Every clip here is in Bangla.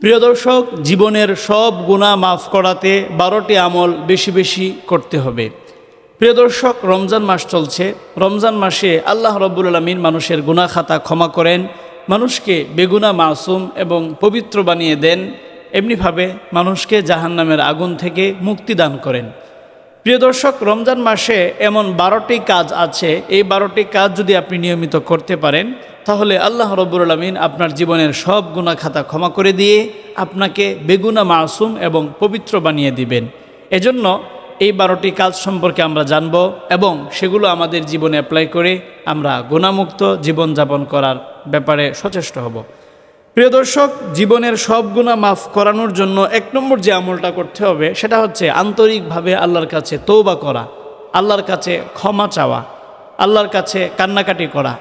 প্রিয় দর্শক, জীবনের সব গুণা মাফ করাতে বারোটি আমল বেশি বেশি করতে হবে। প্রিয় দর্শক, রমজান মাস চলছে। রমজান মাসে আল্লাহ রব্বুল আলমিন মানুষের গুণা খাতা ক্ষমা করেন, মানুষকে বেগুনা মাসুম এবং পবিত্র বানিয়ে দেন, এমনিভাবে মানুষকে জাহান্নামের আগুন থেকে মুক্তি দান করেন। প্রিয় দর্শক, রমজান মাসে এমন বারোটি কাজ আছে। এই বারোটি কাজ যদি আপনি নিয়মিত করতে পারেন, তাহলে আল্লাহ রব্বুর আলমিন আপনার জীবনের সব গুণা খাতা ক্ষমা করে দিয়ে আপনাকে বেগুনা মাসুম এবং পবিত্র বানিয়ে দিবেন। এজন্য এই বারোটি কাজ সম্পর্কে আমরা জানব এবং সেগুলো আমাদের জীবনে অ্যাপ্লাই করে আমরা গুণামুক্ত জীবনযাপন করার ব্যাপারে সচেষ্ট হব। প্রিয় দর্শক, জীবনের সব গুণা মাফ করানোর জন্য এক নম্বর যে আমলটা করতে হবে, সেটা হচ্ছে আন্তরিকভাবে আল্লাহর কাছে তৌবা করা, আল্লাহর কাছে ক্ষমা চাওয়া, আল্লাহর কাছে কান্নাকাটি করা।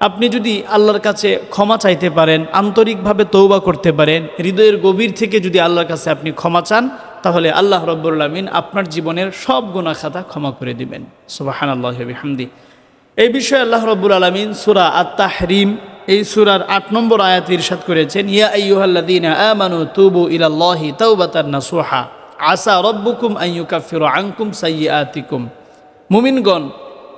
আপনি যদি আল্লাহর কাছে ক্ষমা চাইতে পারেন, আন্তরিকভাবে তৌবা করতে পারেন, হৃদয়ের গভীর থেকে যদি আল্লাহর কাছে আপনি ক্ষমা চান, তাহলে আল্লাহ রব্বুল্লামিন আপনার জীবনের সব গুণা খাতা ক্ষমা করে দিবেন। সুবাহান আল্লাহ হামদি এই বিষয়ে আল্লাহ রব্বুল আলমিন সুরা আত্মাহরিম এই সুরার আট নম্বর আয়াত ইরশাদ করেছেন, ইয়া আইয়ুহাল্লাদিন আমানু তুবু ইলাল্লাহি তাওবাতান নাসুহা। আসা রব্বুকুম আইয়ুকাফিরু আনকুম সাইয়্যাতিকুম। মুমিনগণ,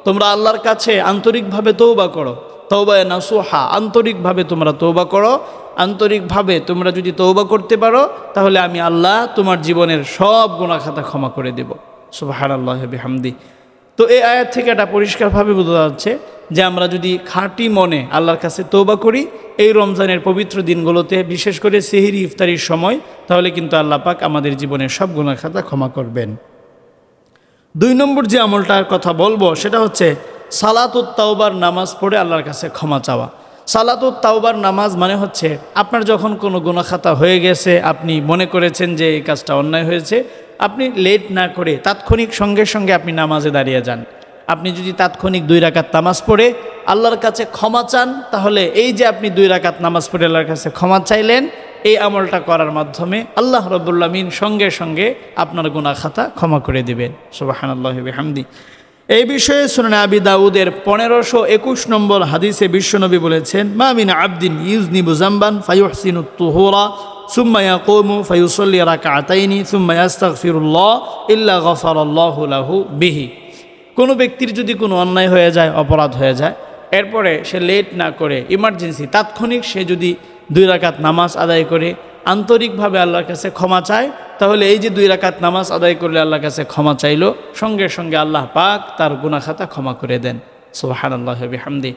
তোমরা আল্লাহর কাছে আন্তরিকভাবে তৌবা করো। তৌবায় নাসুহা, আন্তরিকভাবে তোমরা তৌবা করো। আন্তরিকভাবে তোমরা যদি তৌবা করতে পারো, তাহলে আমি আল্লাহ তোমার জীবনের সব গুণা খাতা ক্ষমা করে দেব। সুবাহান আল্লাহ তো এই আয়াত থেকে এটা পরিষ্কারভাবে বোঝা যাচ্ছে যে আমরা যদি খাঁটি মনে আল্লাহর কাছে তৌবা করি, এই রমজানের পবিত্র দিনগুলোতে, বিশেষ করে সেহিরি ইফতারির সময়, তাহলে কিন্তু আল্লাহ পাক আমাদের জীবনের সব গুণা খাতা ক্ষমা করবেন। দুই নম্বর যে আমলটার কথা বলব, সেটা হচ্ছে সালাতুত তাওবার নামাজ পড়ে আল্লাহর কাছে ক্ষমা চাওয়া। সালাতুত তাওবার নামাজ মানে হচ্ছে, আপনার যখন কোনো গুণাখাতা হয়ে গেছে, আপনি মনে করেছেন যে এই কাজটা অন্যায় হয়েছে আপনি লেট না করে তাৎক্ষণিক সঙ্গে সঙ্গে আপনি নামাজে দাঁড়িয়ে যান। আপনি যদি তাৎক্ষণিক দুই রাকাত নামাজ পড়ে, আল্লাহর কাছে ক্ষমা চান, তাহলে এই যে আপনি দুই রাকাত নামাজ পড়ে আল্লাহর কাছে ক্ষমা চাইলেন, এই আমলটা করার মাধ্যমে আল্লাহ রবুল্লামিন সঙ্গে সঙ্গে আপনার গুণা খাতা ক্ষমা করে দিবেন। সুবাহান হামদি এই বিষয়ে শুনে আবি দাউদের পনেরোশো একুশ নম্বর হাদিসে বিশ্বনবী বলেছেন মামিন আবদিন ইউজনি বুজাম্বান ফাইহসিন তুহরা সুম্মা ইয়াকুমু ফায়ুসল্লি রাকাতাইনি সুম্মা ইয়াস্তাগফিরুল্লাহ ইল্লা গফারাল্লাহু লাহু বিহি কোনো ব্যক্তির যদি কোনো অন্যায় হয়ে যায়, অপরাধ হয়ে যায়, এরপরে সে লেট না করে ইমার্জেন্সি তাৎক্ষণিক সে যদি দুই রাকাত নামাজ আদায় করে, আন্তরিকভাবে আল্লাহর কাছে ক্ষমা চায়, তাহলে এই যে দুই রাকাত নামাজ আদায় করলে আল্লাহর কাছে ক্ষমা চাইলো, সঙ্গে সঙ্গে আল্লাহ পাক তার গুনাখাতা ক্ষমা করে দেন। সোহান আল্লাহ হামদি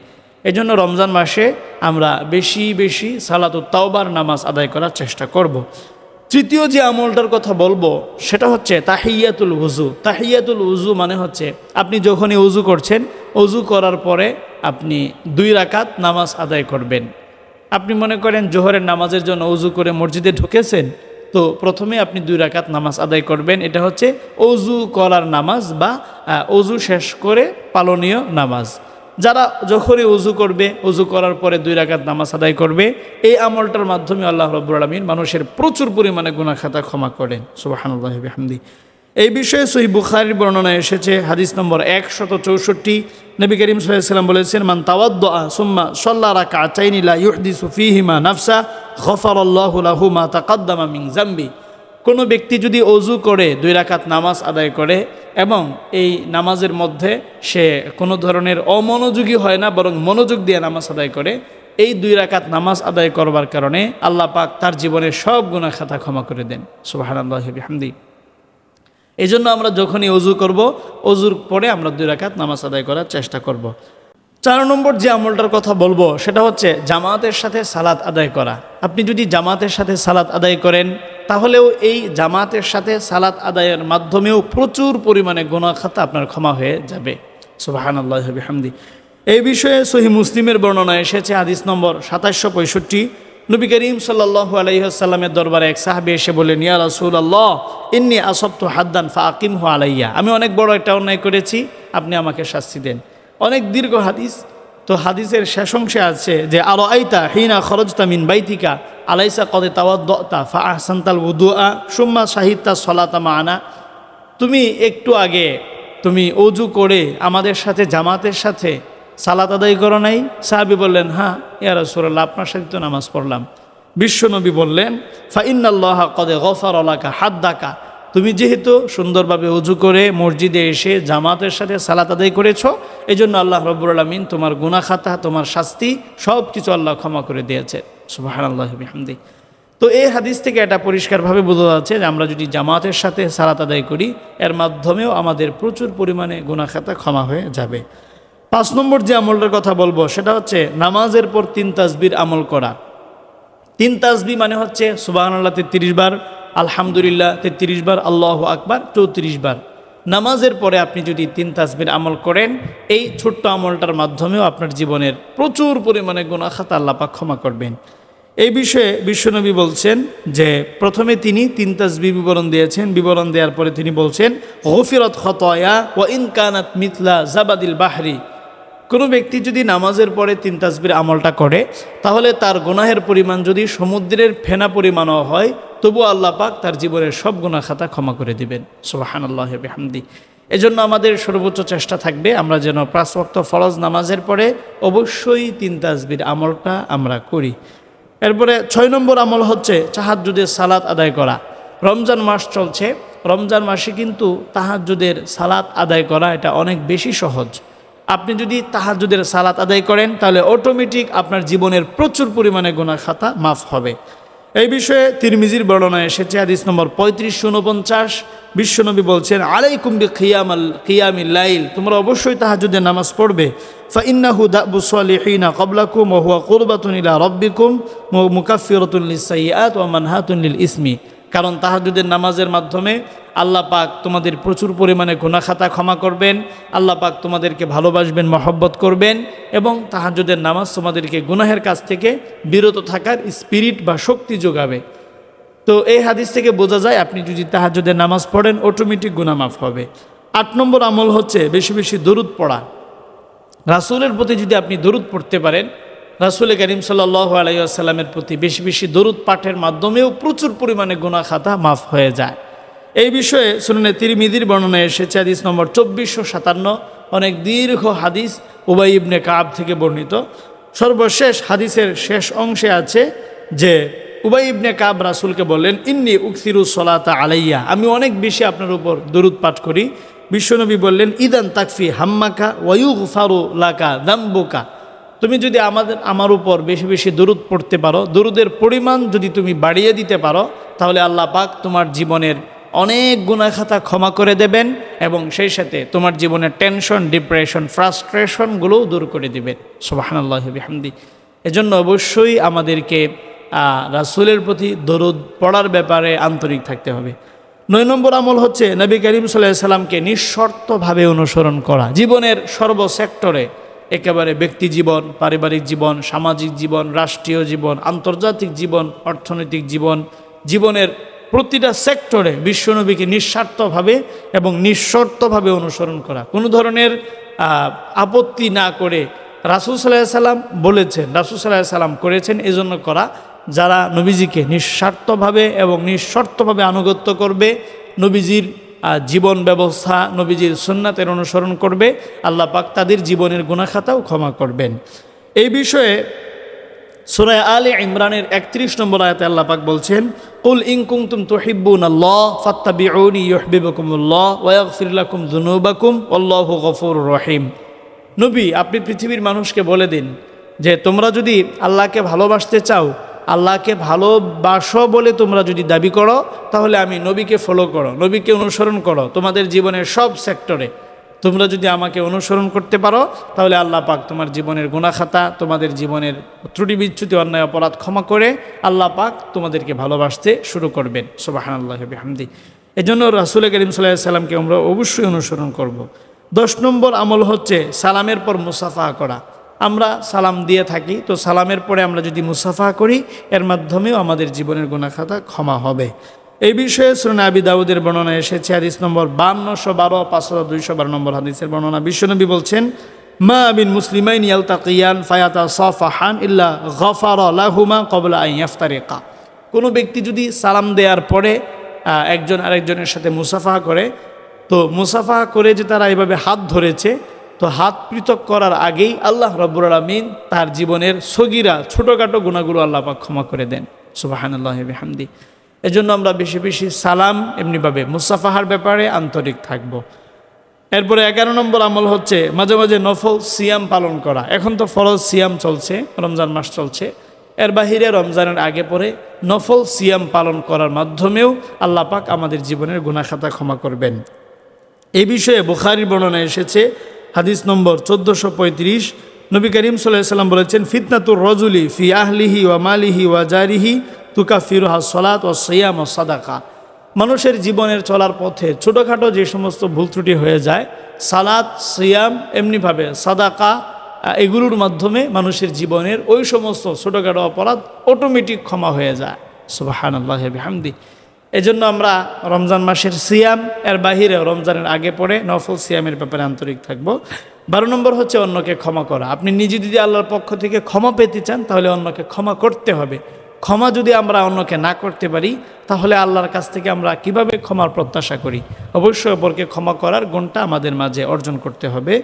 এই জন্য রমজান মাসে আমরা বেশি বেশি সালাতুত তাওবার নামাজ আদায় করার চেষ্টা করব। তৃতীয় যে আমলটার কথা বলব, সেটা হচ্ছে তাহিয়াতুল উজু তাহিয়াতুল উজু মানে হচ্ছে আপনি যখনই উজু করছেন উজু করার পরে আপনি দুই রাকাত নামাজ আদায় করবেন। আপনি মনে করেন জোহরের নামাজের জন্য উজু করে মসজিদে ঢুকেছেন, তো প্রথমে আপনি দুই রাকাত নামাজ আদায় করবেন। এটা হচ্ছে অজু করার নামাজ বা অজু শেষ করে পালনীয় নামাজ। যারা যখনই উজু করবে উজু করার পরে দুই রাকাত নামাজ আদায় করবে, এই আমলটার মাধ্যমে আল্লাহ রব্বুর আলমিন মানুষের প্রচুর পরিমাণে গুণাখাতা ক্ষমা করেন। সুবাহানুল্লাহ হামদি এই বিষয়ে সহি বুখারির বর্ণনা এসেছে, হাদিস নম্বর একশত চৌষট্টি। নবী করিম সাল্লাম বলেছেন, মান তাওয়াদ্দা সুম্মা সল্লা রাকা চাইনিলা ইউহদি সুফিহিমা নাফসা গফর আল্লাহু মা তাকাদ্দামা মিং জাম্বি কোনো ব্যক্তি যদি অজু করে দুই রাকাত নামাজ আদায় করে এবং এই নামাজের মধ্যে সে কোনো ধরনের অমনোযোগী হয় না, বরং মনোযোগ দিয়ে নামাজ আদায় করে, এই দুই রাকাত নামাজ আদায় করবার কারণে আল্লাহ পাক তার জীবনের সব গুণা খাতা ক্ষমা করে দেন। সুবাহ এই জন্য আমরা যখনই অজু করব, অজুর পরে আমরা দুই রাকাত নামাজ আদায় করার চেষ্টা করব। চার নম্বর যে আমলটার কথা বলব, সেটা হচ্ছে জামাতের সাথে সালাত আদায় করা। আপনি যদি জামাতের সাথে সালাত আদায় করেন তাহলেও এই জামাতের সাথে সালাত আদায়ের মাধ্যমেও প্রচুর পরিমাণে খাতা আপনার ক্ষমা হয়ে যাবে। সুবাহান আল্লাহ হামদি এই বিষয়ে সহি মুসলিমের বর্ণনা এসেছে হাদিস নম্বর সাতাশশো পঁয়ষট্টি। নবী করিম সাল্লাহ আলাইসাল্লামের দরবারে এক সাহাবি এসে বললেন, ইয়া রাসুল আল্লাহ ইন্নি আসপ্ত হাদ্দান ফা আকিম হু আলাইয়া। আমি অনেক বড় একটা অন্যায় করেছি, আপনি আমাকে শাস্তি দেন। অনেক দীর্ঘ হাদিস। তো হাদিসের শেষ অংশে আছে যে আলো আইতা হিনা খরজতা মিন বাইতিকা? আলাইসা কদে তাওয়াদ্দা ফা আহসান্তাল উদুয়া সুম্মা সাহিত্যা সলাতা আনা তুমি একটু আগে তুমি অজু করে আমাদের সাথে, জামাতের সাথে সালাত আদায় করো নাই? সাহাবি বললেন হ্যাঁ ইয়া রসুল্লাহ আপনার সাথে তো নামাজ পড়লাম। বিশ্বনবী বললেন ফাইনাল্লাহ কদে গফার আলাকা হাত ডাকা তুমি যেহেতু সুন্দরভাবে উজু করে মসজিদে এসে জামাতের সাথে সালাত আদায় করেছ এই জন্য আল্লাহ রব্বুর আলমিন তোমার গুনাখাতা তোমার শাস্তি সব কিছু আল্লাহ ক্ষমা করে দিয়েছে। সুবাহান আল্লাহ তো এই হাদিস থেকে এটা পরিষ্কারভাবে বোঝা যাচ্ছে যে আমরা যদি জামাতের সাথে সালাত আদায় করি, এর মাধ্যমেও আমাদের প্রচুর পরিমাণে গুনা খাতা ক্ষমা হয়ে যাবে। পাঁচ নম্বর যে আমলটার কথা বলব, সেটা হচ্ছে নামাজের পর তিন তাসবির আমল করা। তিন তাসবি মানে হচ্ছে সুবাহ আল্লাহ তেত্রিশ বার, আলহামদুলিল্লাহ তেত্রিশ বার, আল্লাহ আকবার চৌত্রিশ বার। নামাজের পরে আপনি যদি তিন তাসবির আমল করেন, এই ছোট্ট আমলটার মাধ্যমেও আপনার জীবনের প্রচুর পরিমাণে গুণাখাতা আল্লাপাক ক্ষমা করবেন। এই বিষয়ে বিশ্বনবী বলছেন যে প্রথমে তিনি তিন তাসবি বিবরণ দিয়েছেন। বিবরণ দেওয়ার পরে তিনি বলছেন হফিরত খতয়া ও ইনকানাত মিথলা জাবাদিল বাহরি। কোনো ব্যক্তি যদি নামাজের পরে তিন তাসবির আমলটা করে, তাহলে তার গুনাহের পরিমাণ যদি সমুদ্রের ফেনা পরিমাণও হয় তবু আল্লাহ পাক তার জীবনের সব গুণা খাতা ক্ষমা করে দিবেন। সোহান আল্লাহ হামদি এজন্য আমাদের সর্বোচ্চ চেষ্টা থাকবে আমরা যেন প্রাসক্ত ফরজ নামাজের পরে অবশ্যই তিন তাসবির আমলটা আমরা করি। এরপরে ছয় নম্বর আমল হচ্ছে চাহাজুদের সালাত আদায় করা। রমজান মাস চলছে। রমজান মাসে কিন্তু তাহাজুদের সালাত আদায় করা এটা অনেক বেশি সহজ। আপনি যদি তাহাজুদের সালাত আদায় করেন, তাহলে অটোমেটিক আপনার জীবনের প্রচুর পরিমাণে গোনা খাতা মাফ হবে। এই বিষয়ে তিরমিজির বর্ণনা এসেছে, হাদিস নম্বর পঁয়ত্রিশ, উনপঞ্চাশ। বিশ্বনবী বলছেন, আলাইকুম কুম্বি খিয়াম খিয়ামিল লাইল। তোমরা অবশ্যই তাহাজুদের নামাজ পড়বে। ফাইন্নাহু দাবু সালিহিনা কবলাকুম ওহুয়া কুরবাতুনিলা রব্বিকুম মুকাফিরতুল লিসাইয়াত ওয়া মানহাতুন লিল ইসমি। কারণ তাহাজুদের নামাজের মাধ্যমে আল্লাহ পাক তোমাদের প্রচুর পরিমাণে গুণাখাতা ক্ষমা করবেন, আল্লাহ পাক তোমাদেরকে ভালোবাসবেন, মহব্বত করবেন এবং তাহাজুদের নামাজ তোমাদেরকে গুনাহের কাছ থেকে বিরত থাকার স্পিরিট বা শক্তি যোগাবে। তো এই হাদিস থেকে বোঝা যায় আপনি যদি তাহাজুদের নামাজ পড়েন অটোমেটিক গুনামাফ হবে। আট নম্বর আমল হচ্ছে বেশি বেশি দরুদ পড়া। রাসুলের প্রতি যদি আপনি দরুদ পড়তে পারেন, রাসুল করিম সাল্লাহ আলাইসাল্লামের প্রতি বেশি বেশি দরুদ পাঠের মাধ্যমেও প্রচুর পরিমাণে গুণা খাতা মাফ হয়ে যায়। এই বিষয়ে শুনে তিরমিদির বর্ণনা এসেছে হাদিস নম্বর চব্বিশশো সাতান্ন, অনেক দীর্ঘ হাদিস উবাই ইবনে কাব থেকে বর্ণিত। সর্বশেষ হাদিসের শেষ অংশে আছে যে উবাই ইবনে কাব রাসুলকে বললেন, ইন্নি উকসিরু সলাতা আলাইয়া। আমি অনেক বেশি আপনার উপর দরুদ পাঠ করি। বিশ্বনবী বললেন, ইদান তাকফি হাম্মাকা ওয়ুগ ফারু লাকা দাম্বুকা। তুমি যদি আমাদের, আমার উপর বেশি বেশি দরুদ পড়তে পারো, দরুদের পরিমাণ যদি তুমি বাড়িয়ে দিতে পারো, তাহলে আল্লাহ পাক তোমার জীবনের অনেক গুণাখাতা ক্ষমা করে দেবেন এবং সেই সাথে তোমার জীবনের টেনশন, ডিপ্রেশন ফ্রাস্ট্রেশনগুলোও দূর করে দিবেন। সোবাহান এজন্য অবশ্যই আমাদেরকে রাসুলের প্রতি দরুদ পড়ার ব্যাপারে আন্তরিক থাকতে হবে। নয় নম্বর আমল হচ্ছে নবী করিম সাল্লাহ সাল্লামকে নিঃশর্তভাবে অনুসরণ করা। জীবনের সর্বসেক্টরে একেবারে ব্যক্তি জীবন, পারিবারিক জীবন, সামাজিক জীবন, রাষ্ট্রীয় জীবন, আন্তর্জাতিক জীবন, অর্থনৈতিক জীবন, জীবনের প্রতিটা সেক্টরে বিশ্বনবীকে নিঃস্বার্থভাবে এবং নিঃশর্তভাবে অনুসরণ করা। কোনো ধরনের আপত্তি না করে রাসুল সাল্লাহ সাল্লাম বলেছেন, রাসুল সাল্লাহ সাল্লাম করেছেন এজন্য করা যারা নবীজিকে নিঃস্বার্থভাবে এবং নিঃশর্তভাবে আনুগত্য করবে, নবীজির জীবন ব্যবস্থা, নবীজির সুন্নাতের অনুসরণ করবে, আল্লাহ পাক তাদের জীবনের গুণাখাতাও ক্ষমা করবেন। এই বিষয়ে সুরায় আলী ইমরানের একত্রিশ নম্বর আয়তে আল্লাহ পাক বলছেন, কুল ইংকুম তুম তোহিব্বুন আল্লাহ, ফাত্তাবিউনি ইউহবিবকুমুল্লাহ ওয়াগফির লাকুম যুনুবাকুম আল্লাহু গফুর রহিম। নবী, আপনি পৃথিবীর মানুষকে বলে দিন যে, তোমরা যদি আল্লাহকে ভালোবাসতে চাও, আল্লাহকে ভালোবাসো বলে তোমরা যদি দাবি করো, তাহলে আমি নবীকে ফলো করো, নবীকে অনুসরণ করো তোমাদের জীবনের সব সেক্টরে তোমরা যদি আমাকে অনুসরণ করতে পারো, তাহলে আল্লাহ পাক তোমার জীবনের গুণাখাতা তোমাদের জীবনের ত্রুটি বিচ্যুতি, অন্যায়, অপরাধ ক্ষমা করে আল্লাহ পাক তোমাদেরকে ভালোবাসতে শুরু করবেন। সোবাহান আল্লাহ হামদি এজন্য রাসুল করিম সাল্লাহ সাল্লামকে আমরা অবশ্যই অনুসরণ করব। দশ নম্বর আমল হচ্ছে সালামের পর মুসাফা করা। আমরা সালাম দিয়ে থাকি, তো সালামের পরে আমরা যদি মুসাফা করি, এর মাধ্যমেও আমাদের জীবনের গুণাখাতা ক্ষমা হবে। এই বিষয়ে সুরনা আবি দাউদের বর্ণনা এসেছে, হাদিস নম্বর বান্নশো বারো, পাঁচশো দুইশো বারো নম্বর হাদিসের বর্ণনা। বিশ্বনবী বলছেন, মা বিন মুসলিমাইন ইয়ালতাকিয়ান ফায়াতা সফাহান ইল্লা গফার লাহুমা কবলা আই ইফতারিকা কোনো ব্যক্তি যদি সালাম দেওয়ার পরে একজন আরেকজনের সাথে মুসাফা করে, তো মুসাফা করে যে তারা এভাবে হাত ধরেছে, তো হাত পৃথক করার আগেই আল্লাহ রব্বুর আলমিন তার জীবনের সগিরা ছোটোখাটো গুণাগুলো আল্লাহ ক্ষমা করে দেন। সুবাহান্লাহ হামদি এজন্য আমরা বেশি বেশি সালাম এমনিভাবে মুসাফাহার ব্যাপারে আন্তরিক থাকব। এরপরে এগারো নম্বর আমল হচ্ছে মাঝে মাঝে নফল সিয়াম পালন করা। এখন তো ফরজ সিয়াম চলছে, রমজান মাস চলছে। এর বাহিরে রমজানের আগে পরে নফল সিয়াম পালন করার মাধ্যমেও আল্লাহ পাক আমাদের জীবনের গুণাখাতা ক্ষমা করবেন। এই বিষয়ে বুখারির বর্ণনা এসেছে, হাদিস নম্বর চোদ্দোশো পঁয়ত্রিশ। নবী করিম সাল্লাম বলেছেন, ফিতনাতুর রজুলি ফি আহলিহি ওয়া মালিহি ওয়া জারিহি তুকা ফিরুহা সলাত ও সৈয়াম ও সাদাকা। মানুষের জীবনের চলার পথে ছোটোখাটো যে সমস্ত ভুল ত্রুটি হয়ে যায়, সালাত, সিয়াম, এমনিভাবে সাদাকা, এগুলোর মাধ্যমে মানুষের জীবনের ওই সমস্ত ছোটোখাটো অপরাধ অটোমেটিক ক্ষমা হয়ে যায়। সুবাহান আল্লাহ হামদি এজন্য আমরা রমজান মাসের সিয়াম, এর বাহিরে রমজানের আগে পড়ে নফল সিয়ামের ব্যাপারে আন্তরিক থাকব। বারো নম্বর হচ্ছে অন্যকে ক্ষমা করা। আপনি নিজে যদি আল্লাহর পক্ষ থেকে ক্ষমা পেতে চান, তাহলে অন্যকে ক্ষমা করতে হবে। ক্ষমা যদি আমরা অন্যকে না করতে পারি, তাহলে আল্লাহর কাছ থেকে আমরা কীভাবে ক্ষমার প্রত্যাশা করি? অবশ্যই অপরকে ক্ষমা করার গুণটা আমাদের মাঝে অর্জন করতে হবে।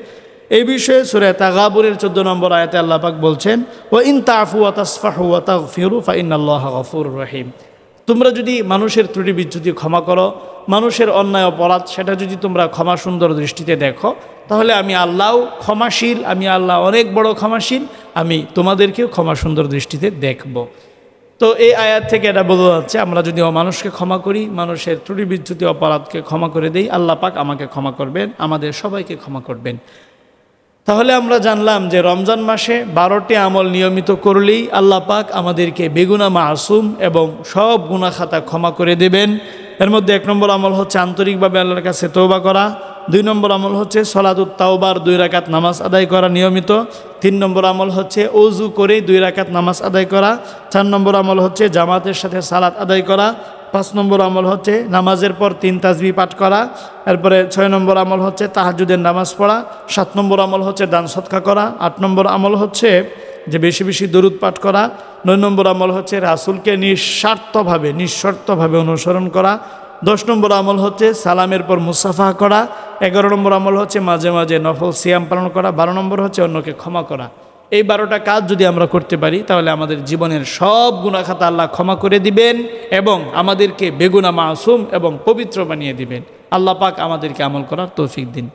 এই বিষয়ে সুরে তাগাবুরের চোদ্দ নম্বর আয়াতে আল্লাপাক বলছেন ও ইন তাফু তাসফাহু তাগফিরু ফা ইন্নাল্লাহা গফুরুর রহিম। তোমরা যদি মানুষের ত্রুটি বিচ্যুতি ক্ষমা করো, মানুষের অন্যায় অপরাধ, সেটা যদি তোমরা ক্ষমা সুন্দর দৃষ্টিতে দেখো, তাহলে আমি আল্লাহ ক্ষমাশীল, আমি আল্লাহ অনেক বড় ক্ষমাশীল, আমি তোমাদেরকেও ক্ষমা সুন্দর দৃষ্টিতে দেখব। তো এই আয়াত থেকে এটা বোঝা যাচ্ছে, আমরা যদি মানুষকে ক্ষমা করি, মানুষের ত্রুটি বিচ্যুতি অপরাধকে ক্ষমা করে দেই, আল্লাহ পাক আমাকে ক্ষমা করবেন, আমাদের সবাইকে ক্ষমা করবেন। তাহলে আমরা জানলাম যে রমজান মাসে বারোটি আমল নিয়মিত করলেই আল্লাহ পাক আমাদেরকে বেগুনা মাসুম এবং সব গুণা খাতা ক্ষমা করে দেবেন। এর মধ্যে এক নম্বর আমল হচ্ছে আন্তরিকভাবে আল্লাহর কাছে তৌবা করা। দুই নম্বর আমল হচ্ছে সলাদুত তাওবার, দুই রাকাত নামাজ আদায় করা নিয়মিত। তিন নম্বর আমল হচ্ছে অজু করে দুই রাকাত নামাজ আদায় করা। চার নম্বর আমল হচ্ছে জামাতের সাথে সালাত আদায় করা। পাঁচ নম্বর আমল হচ্ছে নামাজের পর তিন তাজবি পাঠ করা। এরপরে ছয় নম্বর আমল হচ্ছে তাহাজুদের নামাজ পড়া। সাত নম্বর আমল হচ্ছে দান সৎকা করা। আট নম্বর আমল হচ্ছে যে বেশি বেশি দরুদ পাঠ করা। নয় নম্বর আমল হচ্ছে রাসুলকে নিঃস্বার্থভাবে, নিঃশর্তভাবে অনুসরণ করা। দশ নম্বর আমল হচ্ছে সালামের পর মুসাফা করা। এগারো নম্বর আমল হচ্ছে মাঝে মাঝে নফল সিয়াম পালন করা। বারো নম্বর হচ্ছে অন্যকে ক্ষমা করা। এই বারোটা কাজ যদি আমরা করতে পারি, তাহলে আমাদের জীবনের সব গুণাখাতা আল্লাহ ক্ষমা করে দিবেন এবং আমাদেরকে বেগুনা মাসুম এবং পবিত্র বানিয়ে দিবেন। আল্লাহ পাক আমাদেরকে আমল করার তৌফিক দিন।